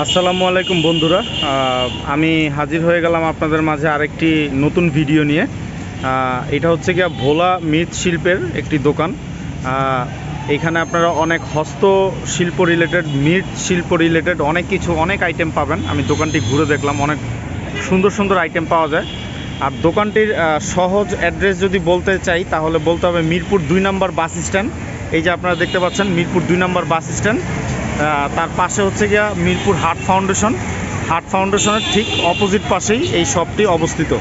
আসসালামু আলাইকুম বন্ধুরা। আমি হাজির হয়ে গেলাম আপনাদের মাঝে আরেকটি নতুন ভিডিও নিয়ে। এটা হচ্ছে গিয়া ভোলা মৃৎশিল্পের একটি দোকান। এখানে আপনারা অনেক হস্তশিল্প রিলেটেড মৃৎ শিল্প রিলেটেড অনেক কিছু, অনেক আইটেম পাবেন। আমি দোকানটি ঘুরে দেখলাম, অনেক সুন্দর সুন্দর আইটেম পাওয়া যায়। আর দোকানটির সহজ অ্যাড্রেস যদি বলতে চাই, তাহলে বলতে হবে মিরপুর দুই নম্বর বাস স্ট্যান্ড। এই যে আপনারা দেখতে পাচ্ছেন, মিরপুর দুই নম্বর বাস স্ট্যান্ড। তার পাশে হচ্ছে গিয়া মিরপুর হার্ট ফাউন্ডেশন। হার্ট ফাউন্ডেশনের ঠিক অপোজিট পাশেই এই শপটি অবস্থিত।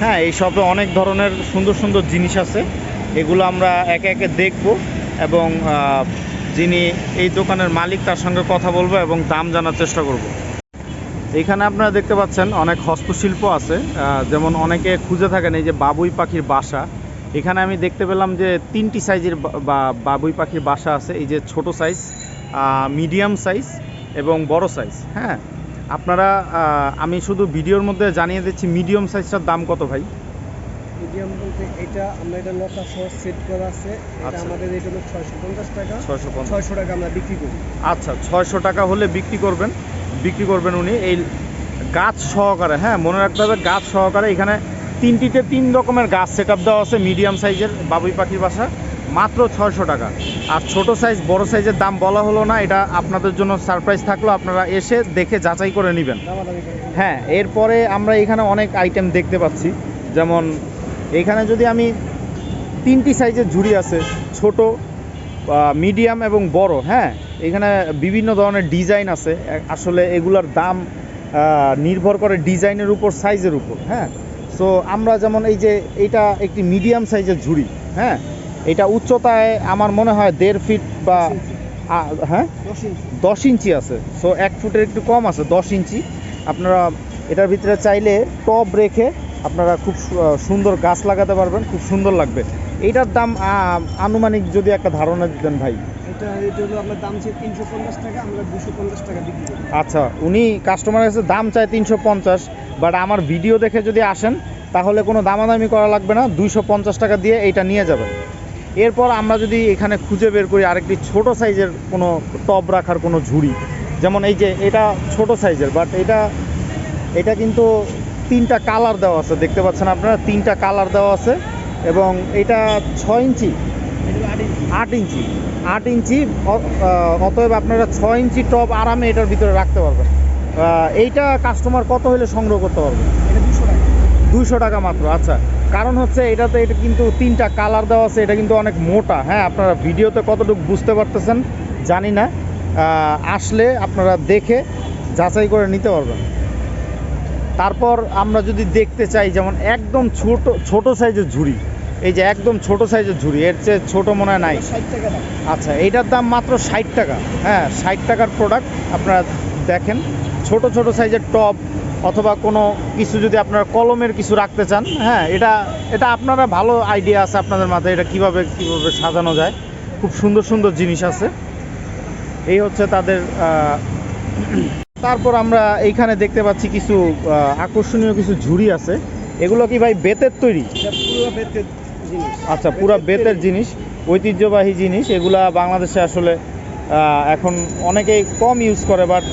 হ্যাঁ এই শপে অনেক ধরনের সুন্দর সুন্দর জিনিস আছে। এগুলো আমরা একে একে দেখব এবং যিনি এই দোকানের মালিক তার সঙ্গে কথা বলব এবং দাম জানার চেষ্টা করব। এখানে আপনারা দেখতে পাচ্ছেন অনেক হস্তশিল্প আছে। যেমন অনেকে খুঁজে থাকেন এই যে বাবুই পাখির বাসা। এখানে আমি দেখতে পেলাম যে তিনটি সাইজের বা, বাবুই পাখির বাসা আছে। এই যে ছোট সাইজ। মিডিয়াম সাইজ এবং বড় সাইজ হ্যাঁ? আপনারা আমি শুধু ভিডিওর মধ্যে জানিয়ে দিচ্ছি মিডিয়াম সাইজটার দাম কত ভাই? মিডিয়াম বলতে এটা আমরা এটা লতা সহ সেট করা আছে। এটা আচ্ছা। আমাদের এটা হলো ছয়শো পঞ্চাশ টাকা। ছয়শো ছয়শো টাকা আমরা বিক্রি করি। আচ্ছা ছয়শো টাকা হলে বিক্রি করবেন বিক্রি করবেন উনি। এই গাছ সহকারে হ্যাঁ মনে রাখতে হবে গাছ সহকারে এখানে তিনটিতে তিন রকমের গাছ সেট আপ দেওয়া আছে মিডিয়াম সাইজের বাবুই পাখির বাসা। মাত্র ছয়শো টাকা। আর ছোট সাইজ বড় সাইজের দাম বলা হলো না, এটা আপনাদের জন্য সারপ্রাইজ থাকল, আপনারা এসে দেখে যাচাই করে নেবেন। হ্যাঁ এরপরে আমরা এখানে অনেক আইটেম দেখতে পাচ্ছি। যেমন, এখানে যদি আমি তিনটি সাইজের ঝুড়ি আছে, ছোট মিডিয়াম এবং বড় হ্যাঁ এখানে বিভিন্ন ধরনের ডিজাইন আছে। আসলে এগুলোর দাম নির্ভর করে ডিজাইনের উপর সাইজের উপর হ্যাঁ। সো আমরা যেমন এই যে, এটা একটি মিডিয়াম সাইজের ঝুড়ি হ্যাঁ এটা উচ্চতায় আমার মনে হয় দেড় ফিট বা হ্যাঁ? দশ ইঞ্চি। আছে। সো এক ফুটের একটু কম আছে দশ ইঞ্চি। আপনারা এটার ভিতরে চাইলে টব রেখে আপনারা খুব সুন্দর গাছ লাগাতে পারবেন খুব সুন্দর লাগবে। এইটার দাম আনুমানিক যদি একটা ধারণা দিতেন ভাই। আচ্ছা উনি কাস্টমারের কাছে দাম চায় তিনশো পঞ্চাশ বাট আমার ভিডিও দেখে যদি আসেন তাহলে কোনো দামাদামি করা লাগবে না দুইশো পঞ্চাশ টাকা দিয়ে এইটা নিয়ে যাবেন। এরপর আমরা যদি এখানে খুঁজে বের করি আরেকটি ছোট সাইজের কোনো টব রাখার কোনো ঝুড়ি, যেমন এই যে এটা ছোট সাইজের বাট এটা এটা কিন্তু তিনটা কালার দেওয়া আছে, দেখতে পাচ্ছেন আপনারা? তিনটা কালার দেওয়া আছে, এবং এটা ছয় ইঞ্চি, আট ইঞ্চি আট ইঞ্চি অতএব আপনারা ছয় ইঞ্চি টপ আরামে এটার ভিতরে রাখতে পারবেন। এইটা কাস্টমার কত হলে সংগ্রহ করতে পারবে? এটা দুশো টাকা মাত্র আচ্ছা। কারণ হচ্ছে এটাতে এটা কিন্তু তিনটা কালার দেওয়া আছে এটা কিন্তু অনেক মোটা। হ্যাঁ আপনারা ভিডিওতে কতটুকু বুঝতে পারতেছেন জানি না। আসলে আপনারা দেখে যাচাই করে নিতে পারবেন। তারপর আমরা যদি দেখতে চাই যেমন একদম ছোট ছোট সাইজের ঝুড়ি। এই যে একদম ছোট সাইজের ঝুড়ি এর চেয়ে ছোট মনে হয় নাই। ষাট টাকা আচ্ছা এইটার দাম মাত্র ষাট টাকা। হ্যাঁ ষাট টাকার প্রোডাক্ট আপনারা দেখেন। ছোট ছোট সাইজের টপ অথবা কোনো কিছু যদি আপনারা কলমের কিছু রাখতে চান হ্যাঁ এটা এটা আপনারা ভালো আইডিয়া আছে আপনাদের মাথায় এটা কীভাবে কীভাবে সাজানো যায়। খুব সুন্দর সুন্দর জিনিস আছে। এই হচ্ছে তাদের তারপর আমরা এইখানে দেখতে পাচ্ছি কিছু আকর্ষণীয় কিছু ঝুড়ি আছে। এগুলো কি ভাই বেতের তৈরি? আচ্ছা পুরা বেতের জিনিস ঐতিহ্যবাহী জিনিস। এগুলা বাংলাদেশে আসলে এখন অনেকেই কম ইউজ করে বাট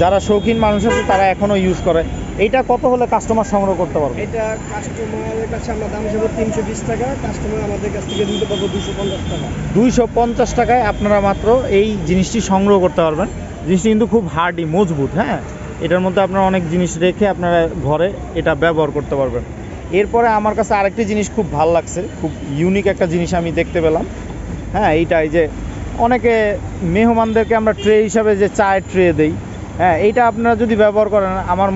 যারা শৌখিন মানুষ আছে তারা এখনও ইউজ করে। এটা কত হলে কাস্টমার সংগ্রহ করতে পারবে? এটা কাস্টমারের কাছে আমরা দাম হিসেবে তিনশো বিশ টাকা কাস্টমার আমাদের কাছ থেকে দিতে পারব দুশো পঞ্চাশ টাকা। দুইশো পঞ্চাশ টাকায় আপনারা মাত্র এই জিনিসটি সংগ্রহ করতে পারবেন। জিনিসটি কিন্তু খুব হার্ডি মজবুত হ্যাঁ? এটার মধ্যে আপনারা অনেক জিনিস রেখে আপনারা ঘরে এটা ব্যবহার করতে পারবেন। এরপরে আমার কাছে আরেকটি জিনিস খুব ভালো লাগছে খুব ইউনিক একটা জিনিস আমি দেখতে পেলাম। হ্যাঁ এইটাই যে অনেকে মেহমানদেরকে আমরা ট্রে হিসাবে যে চায়ের ট্রে দেই হ্যাঁ এইটা আপনারা যদি ব্যবহার করেন আমার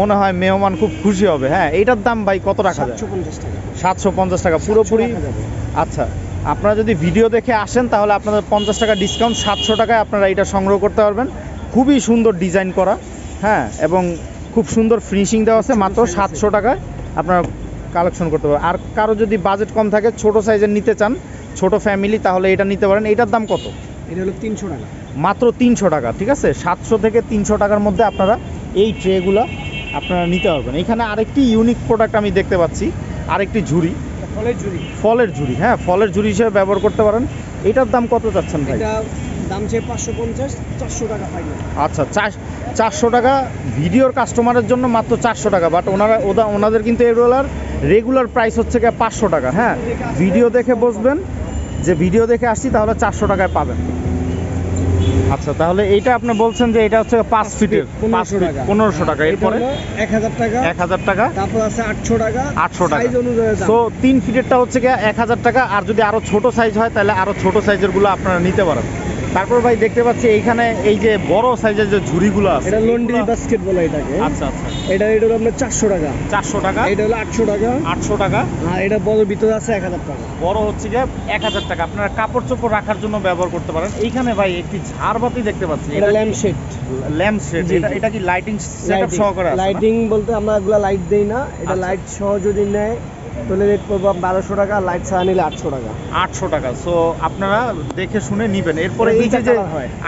মনে হয় মেহমান খুব খুশি হবে। হ্যাঁ এইটার দাম ভাই কত রাখা যায়? সাতশো পঞ্চাশ টাকা। সাতশো পঞ্চাশ টাকা পুরোপুরি? আচ্ছা আপনারা যদি ভিডিও দেখে আসেন তাহলে আপনাদের পঞ্চাশ টাকা ডিসকাউন্ট সাতশো টাকায় আপনারা এটা সংগ্রহ করতে পারবেন। খুবই সুন্দর ডিজাইন করা হ্যাঁ এবং খুব সুন্দর ফিনিশিং দেওয়া আছে মাত্র সাতশো টাকায় আপনারা কালেকশন করতে পারবেন। আর কারও যদি বাজেট কম থাকে ছোট সাইজের নিতে চান ছোট ফ্যামিলি তাহলে এটা নিতে পারেন। এটার দাম কত? এটা হলো তিনশো টাকা। মাত্র তিনশো টাকা ঠিক আছে? সাতশো থেকে তিনশো টাকার মধ্যে আপনারা এই ট্রেগুলো আপনারা নিতে পারবেন। এখানে আরেকটি ইউনিক প্রোডাক্ট আমি দেখতে পাচ্ছি আরেকটি ঝুড়ি। ফলের ঝুড়ি। ফলের ঝুড়ি হ্যাঁ ফলের ঝুড়ি হিসেবে ব্যবহার করতে পারেন। এটার দাম কত চাচ্ছেন ভাই? দাম চেয়ে পাঁচশো পঞ্চাশ চারশো টাকা ফাইনাল আচ্ছা চার চারশো টাকা ভিডিওর কাস্টমারের জন্য মাত্র চারশো টাকা বাট ওনারা ওদা ওনাদের কিন্তু এগুলার রেগুলার প্রাইস হচ্ছে গিয়ে পাঁচশো টাকা হ্যাঁ? ভিডিও দেখে বসবেন যে ভিডিও দেখে আসছি তাহলে চারশো টাকায় পাবেন। আচ্ছা তাহলে এটা আপনি বলছেন যে এটা হচ্ছে পাঁচ ফিটের পাঁচ 1500 ফিট টাকা। পনেরোশো টাকা এরপরে এক হাজার টাকা এক হাজার টাকা তারপর আছে আটশো টাকা 800 টাকা। সাইজ অনুযায়ী দাম। সো তিন ফিটেরটা হচ্ছে কি এক হাজার টাকা আর যদি আরও ছোট সাইজ হয় তাহলে আরও ছোট সাইজেরগুলো আপনারা নিতে পারেন তারপর ভাই দেখতে পাচ্ছি এইখানে এই যে বড় সাইজের যে ঝুড়িগুলো আছে এটা লন্ড্রি বাস্কেট বলে এটাকে। আচ্ছা আচ্ছা। এটা এটা হলো আপনার চারশো টাকা। চারশো টাকা? এটা হলো আটশো টাকা। আটশো টাকা? আর এটা বড় ভিতরে আছে এক হাজার টাকা। বড় হচ্ছে এক হাজার টাকা। আপনারা কাপড় চোপড় রাখার জন্য ব্যবহার করতে পারেন। এইখানে ভাই একটি ঝাড়বাতি দেখতে পাচ্ছি। এটা ল্যাম্প শেড ল্যাম্প জি, এটা এটা কি লাইটিং সেটআপ সহকারে আছে লাইটিং বলতে আমরা এগুলা লাইট দেই না। এটা আচ্ছা। লাইট সহ যদি নেয় তাহলে রেট পড়ব বারোশো টাকা লাইট ছাড়া নিলে আটশো টাকা। আটশো টাকা। সো আপনারা দেখে শুনে নিবেন। এরপরে এই যে যে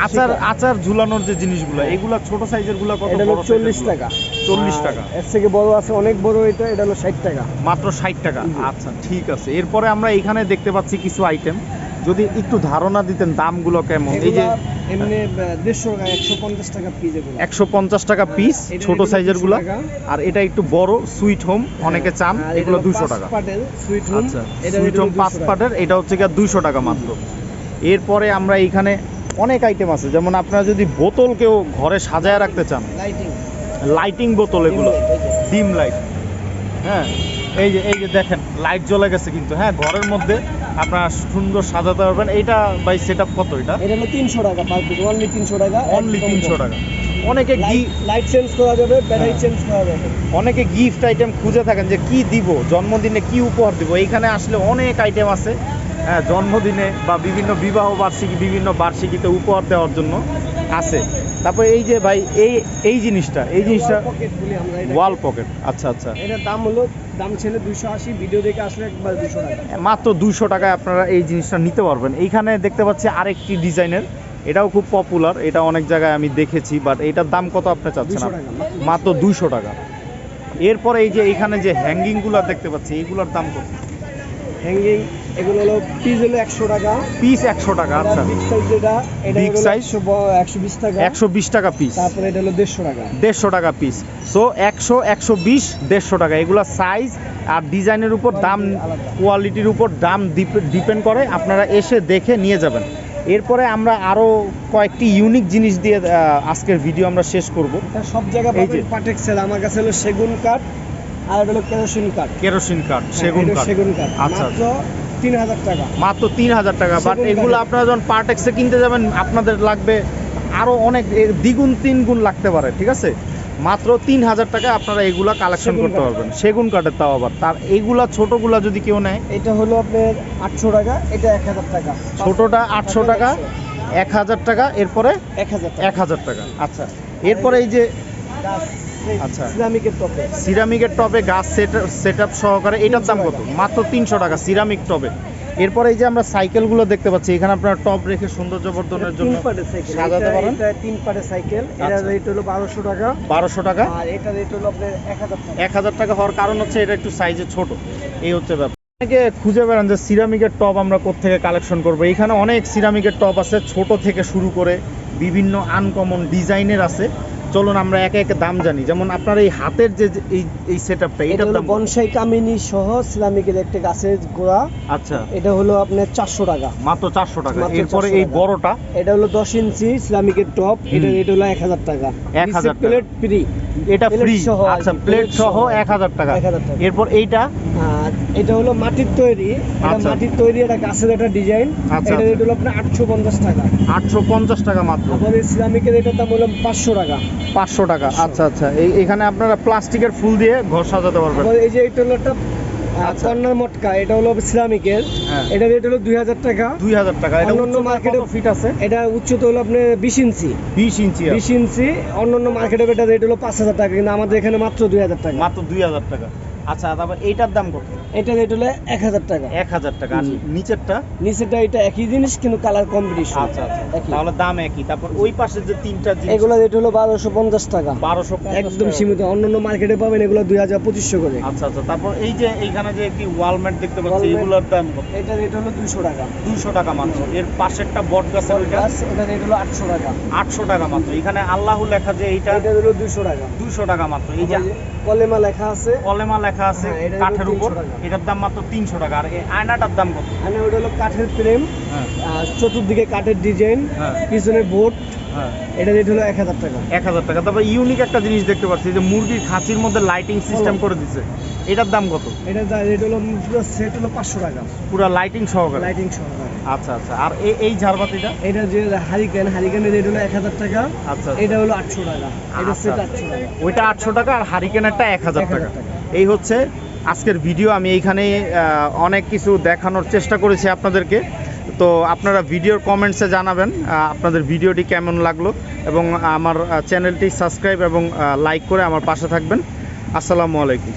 আচার আচার ঝুলানোর যে জিনিসগুলো এগুলো ছোট সাইজেরগুলো কত বড় চল্লিশ টাকা। চল্লিশ টাকা। এর থেকে বড় আছে অনেক বড় এটা এটা হলো ষাট টাকা। মাত্র ষাট টাকা। আচ্ছা ঠিক আছে। এরপরে আমরা এখানে দেখতে পাচ্ছি কিছু আইটেম যদি একটু ধারণা দিতেন দামগুলো কেমন? এই যে এমনি দেড়শো টাকা একশো পঞ্চাশ টাকা পিস এগুলো। একশো পঞ্চাশ টাকা পিস ছোট সাইজের 200 আর এটা একটু বড় সুইট হোম অনেকে চান এগুলো দুশো টাকা। সুইট হোম আচ্ছা সুইট হোম পাঁচ পাটের এটা হচ্ছে গিয়ে দুইশো টাকা মাত্র। এরপরে আমরা এইখানে অনেক আইটেম আছে যেমন আপনারা যদি বোতল কেউ ঘরে সাজায় রাখতে চান লাইটিং বোতল এগুলো ডিম লাইট হ্যাঁ এই যে এই যে দেখেন লাইট জ্বলে গেছে কিন্তু হ্যাঁ ঘরের মধ্যে আপনারা সুন্দর সাজাতে পারবেন। এইটা বাই সেট কত এটা? এটা হলো তিনশো টাকা পার পিস অনলি তিনশো টাকা অনলি তিনশো টাকা। অনেকে লাইট চেঞ্জ করা যাবে ব্যাটারি। চেঞ্জ করা যাবে। অনেকে গিফট আইটেম খুঁজে থাকেন যে কি দিব জন্মদিনে কি উপহার দিব। এইখানে আসলে অনেক আইটেম আছে হ্যাঁ জন্মদিনে বা বিভিন্ন বিবাহ বার্ষিকী বিভিন্ন বার্ষিকীতে উপহার দেওয়ার জন্য আছে। তারপর এই যে ভাই এই এই জিনিসটা এই জিনিসটা ওয়াল পকেট আচ্ছা আচ্ছা। এটার দাম হলো দাম ছিল দুশো আশি ভিডিও দেখে আসলে একবার দুশো টাকা। মাত্র দুইশো টাকায় আপনারা এই জিনিসটা নিতে পারবেন। এইখানে দেখতে পাচ্ছি আরেকটি ডিজাইনের এটাও খুব পপুলার এটা অনেক জায়গায় আমি দেখেছি বাট এটার দাম কত আপনি চাচ্ছেন? 200 মাত্র দুইশো টাকা। এরপরে এই যে এখানে যে হ্যাঙ্গিংগুলো দেখতে পাচ্ছি এইগুলোর দাম কত? হ্যাঙ্গিং এগুলো হলো পিস হলো একশো টাকা। পিস একশো টাকা আচ্ছা। বিগ সাইজ যেটা এটা একশো বিশ টাকা। একশো বিশ টাকা পিস তারপরে এটা হলো দেড়শো টাকা। দেড়শো টাকা পিস সো একশো একশো বিশ দেড়শো টাকা। এগুলো সাইজ আর ডিজাইনের উপর দাম কোয়ালিটির উপর দাম ডিপেন্ড করে। আপনারা এসে দেখে নিয়ে যাবেন। এরপরে আমরা আরও কয়েকটি ইউনিক জিনিস দিয়ে আজকের ভিডিও আমরা শেষ করব। সব জায়গায়। পাবেন পাটেক্সেল আমার কাছে হলো সেগুন কাঠ আর হলো কেরোসিন কাঠ। কেরোসিন কাঠ হ্যাঁ, সেগুন কাঠ। সেগুন কাঠ। আচ্ছা মাত্র তিন হাজার টাকা। মাত্র তিন হাজার টাকা বাট এগুলো আপনারা যখন পার্টেক্সে কিনতে যাবেন আপনাদের লাগবে আরও অনেক দ্বিগুণ তিন গুণ লাগতে পারে ঠিক আছে? মাত্র তিন হাজার টাকা আপনারা এগুলা কালেকশন করতে পারবেন। সেগুন কাঠের তাও আবার। তার এইগুলা ছোটোগুলা যদি কেউ নেয়? এটা হলো আপনার আটশো টাকা এটা এক হাজার টাকা। ছোটটা আটশো টাকা এক হাজার টাকা এরপরে এক হাজার টাকা। এক হাজার টাকা। আচ্ছা। এরপরে এই যে আচ্ছা। টপে সিরামিকের টবে গাছ সেট সেট আপ সহকারে এটার দাম কত? মাত্র তিনশো টাকা সিরামিক টবে। এরপরে এই যে আমরা সাইকেলগুলো দেখতে পাচ্ছি এখানে আপনারা টপ রেখে সৌন্দর্য বর্ধনের তিন জন্য সাইকেল। সাজাতে এটা- পারেন? এটা তিন পাটের সাইকেল। এটা আচ্ছা। রেট হলো বারোশো টাকা। বারোশো টাকা। আর এটা রেট হলো আপনার এক হাজার টাকা। এক হাজার টাকা হওয়ার কারণ হচ্ছে এটা একটু সাইজে ছোট। এই হচ্ছে ব্যাপার। অনেকে খুঁজে বেড়ান যে সিরামিকের টপ আমরা কোত্থেকে কালেকশন করব। এখানে অনেক সিরামিকের টপ আছে ছোট থেকে শুরু করে বিভিন্ন আনকমন ডিজাইনের আছে। চলুন আমরা একে একে দাম জানি। যেমন আপনার এই হাতের যে এই সেট আপটা এটা হলো দাম বনসাই কামিনী সহ ইসলামিকের একটা গাছের গোড়া। আচ্ছা। এটা হলো আপনার চারশো টাকা। মাত্র চারশো টাকা। এরপরে এই বড়টা? এটা হলো দশ ইঞ্চি ইসলামিকের টপ এটা এটা হলো এক হাজার টাকা। 1000 হাজার প্লেট ফ্রি এটা ফ্রি আচ্ছা প্লেট সহ। এক হাজার টাকা 1000 টাকা। এরপর এইটা এটা হলো মাটির তৈরি এটা আচ্ছা। মাটির তৈরি এটা গাছের একটা ডিজাইন আচ্ছা, এটা আচ্ছা। রেট হলো আপনার আটশো পঞ্চাশ টাকা আটশো পঞ্চাশ টাকা মাত্র আমাদের সিরামিকের এটার দাম হলো পাঁচশো টাকা পাঁচশো টাকা আচ্ছা আচ্ছা এখানে আপনারা প্লাস্টিকের ফুল দিয়ে ঘর সাজাতে পারবেন এই যে এটা হলো একটা আচ্ছা। কর্নার মটকা এটা হলো ইসলামিকের হ্যাঁ। এটা রেট হলো দুই হাজার টাকা। দুই হাজার টাকা অন্যান্য মার্কেটে ফিট আছে? এটা উচ্চতা হলো আপনার বিশ ইঞ্চি। বিশ ইঞ্চি। বিশ ইঞ্চি অন্যান্য মার্কেটে এটা রেট হলো পাঁচ হাজার টাকা কিন্তু আমাদের এখানে মাত্র দুই হাজার টাকা। মাত্র দুই হাজার টাকা। আচ্ছা তারপর এইটার দাম কত? এটা রেট হলো এক হাজার টাকা। এক হাজার টাকা। আর। নিচেরটা? নিচেটা এটা একই জিনিস কিন্তু কালার কম্পিটিশন আচ্ছা আচ্ছা একই। তাহলে দাম একই। তারপর ওই পাশে যে তিনটা জিনিস এগুলো রেট হলো বারোশো পঞ্চাশ টাকা। বারোশো একদম সীমিত। অন্যান্য মার্কেটে পাবেন এগুলো দুই হাজার পঁচিশশো করে। আচ্ছা আচ্ছা। তারপর এই যে এইখানে যে একটি ওয়ালমেট দেখতে পাচ্ছি এগুলোর দাম এটা রেট হলো দুশো টাকা। দুশো টাকা মাত্র। এর পাশেরটা বট প্লাস এটা রেট হলো আটশো টাকা। আটশো টাকা মাত্র। এখানে আল্লাহ লেখা যে এইটা এটা হলো দুশো টাকা। দুশো টাকা মাত্র। এই যে কলেমা লেখা আছে। কলেমা লেখা আছে হ্যাঁ, কাঠের উপর। এটার দাম মাত্র তিনশো টাকা। আর আয়নাটার দাম কত? আর ওটা হলো কাঠের ফ্রেম হ্যাঁ। চতুর্দিকে কাঠের ডিজাইন হ্যাঁ। পিছনে বোর্ড এটা রেট হলো এক হাজার টাকা। এক হাজার টাকা। তারপর ইউনিক একটা জিনিস দেখতে পাচ্ছি যে মুরগির খাঁচির মধ্যে লাইটিং সিস্টেম করে দিছে। এটার দাম কত? এটা রেট হলো পুরো সেট হলো পাঁচশো টাকা। পুরো লাইটিং সহকারে। লাইটিং সহকারে। আচ্ছা আচ্ছা। আর এই এই ঝাড়বাতিটা? এটা যে হারিকেন হারিকেনের রেট হলো এক হাজার টাকা। আচ্ছা এটা হলো আটশো টাকা। এটা আচ্ছা, সেট আচ্ছা। আটশো টাকা। ওইটা আটশো টাকা আর হারিকেনেরটা এক হাজার টাকা। এই হচ্ছে আজকের ভিডিও। আমি এইখানে অনেক কিছু দেখানোর চেষ্টা করেছি আপনাদেরকে। তো আপনারা ভিডিওর কমেন্টসে জানাবেন আপনাদের ভিডিওটি কেমন লাগল এবং আমার চ্যানেলটি সাবস্ক্রাইব এবং লাইক করে আমার পাশে থাকবেন। আসসালামু আলাইকুম।